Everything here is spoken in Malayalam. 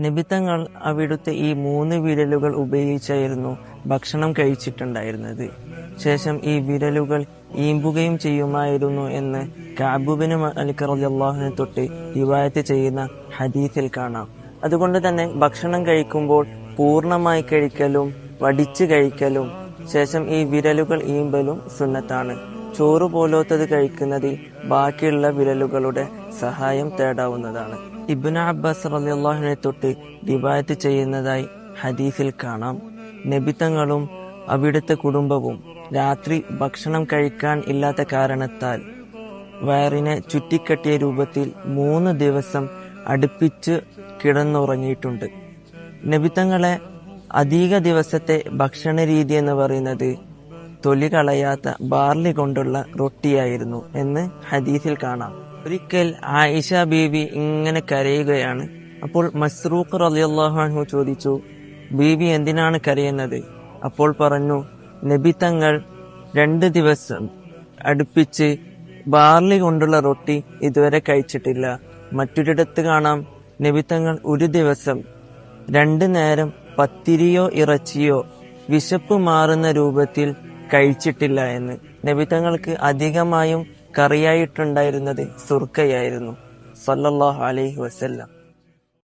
നിബിത്തങ്ങൾ അവിടുത്തെ ഈ മൂന്ന് വിരലുകൾ ഉപയോഗിച്ചായിരുന്നു ഭക്ഷണം കഴിച്ചിട്ടുണ്ടായിരുന്നത്. ശേഷം ഈ വിരലുകൾ ഈമ്പുകയും ചെയ്യുമായിരുന്നു എന്ന് കാബുബിന് അലിക്കർ തൊട്ട് റിവായത്ത് ചെയ്യുന്ന ഹദീസിൽ കാണാം. അതുകൊണ്ട് തന്നെ ഭക്ഷണം കഴിക്കുമ്പോൾ പൂർണമായി കഴിക്കലും വടിച്ചു കഴിക്കലും ശേഷം ഈ വിരലുകൾ ഈമ്പലും സുന്നത്താണ്. ചോറ് പോലോത്തത് കഴിക്കുന്നതിൽ ബാക്കിയുള്ള വിരലുകളുടെ സഹായം തേടാവുന്നതാണ്. ഇബ്നു അബ്ബാസ് അള്ളാഹുനെ തൊട്ട് റിവായത്ത് ചെയ്യുന്നതായി ഹദീസിൽ കാണാം. നബിത്തങ്ങളും അവിടുത്തെ കുടുംബവും രാത്രി ഭക്ഷണം കഴിക്കാൻ ഇല്ലാത്ത കാരണത്താൽ വയറിനെ ചുറ്റിക്കെട്ടിയ രൂപത്തിൽ മൂന്ന് ദിവസം അടുപ്പിച്ച് കിടന്നുറങ്ങിയിട്ടുണ്ട്. നബിത്തങ്ങളെ അധിക ദിവസത്തെ ഭക്ഷണ രീതി എന്ന് പറയുന്നത് തൊലി കളയാത്ത ബാർലി കൊണ്ടുള്ള റൊട്ടിയായിരുന്നു എന്ന് ഹദീസിൽ കാണാം. ഒരിക്കൽ ആയിഷ ബീവി ഇങ്ങനെ കരയുകയാണ്. അപ്പോൾ മസ്റൂഖ് റളിയല്ലാഹു അൻഹു ചോദിച്ചു ബീവി എന്തിനാണ് കരയുന്നത്? അപ്പോൾ പറഞ്ഞു നബി തങ്ങൾ രണ്ട് ദിവസം അടുപ്പിച്ച് ബാർലി കൊണ്ടുള്ള റൊട്ടി ഇതുവരെ കഴിച്ചിട്ടില്ല. മറ്റൊരിടത്ത് കാണാം നബിത്തങ്ങൾ ഒരു ദിവസം രണ്ടു നേരം പത്തിരിയോ ഇറച്ചിയോ വിശപ്പ് മാറുന്ന രൂപത്തിൽ കഴിച്ചിട്ടില്ല എന്ന്. നബിത്തങ്ങൾക്ക് അധികമായും കറിയായിട്ടുണ്ടായിരുന്നത് സുർക്കയായിരുന്നു. സല്ലല്ലാഹു അലൈഹി വസല്ലം.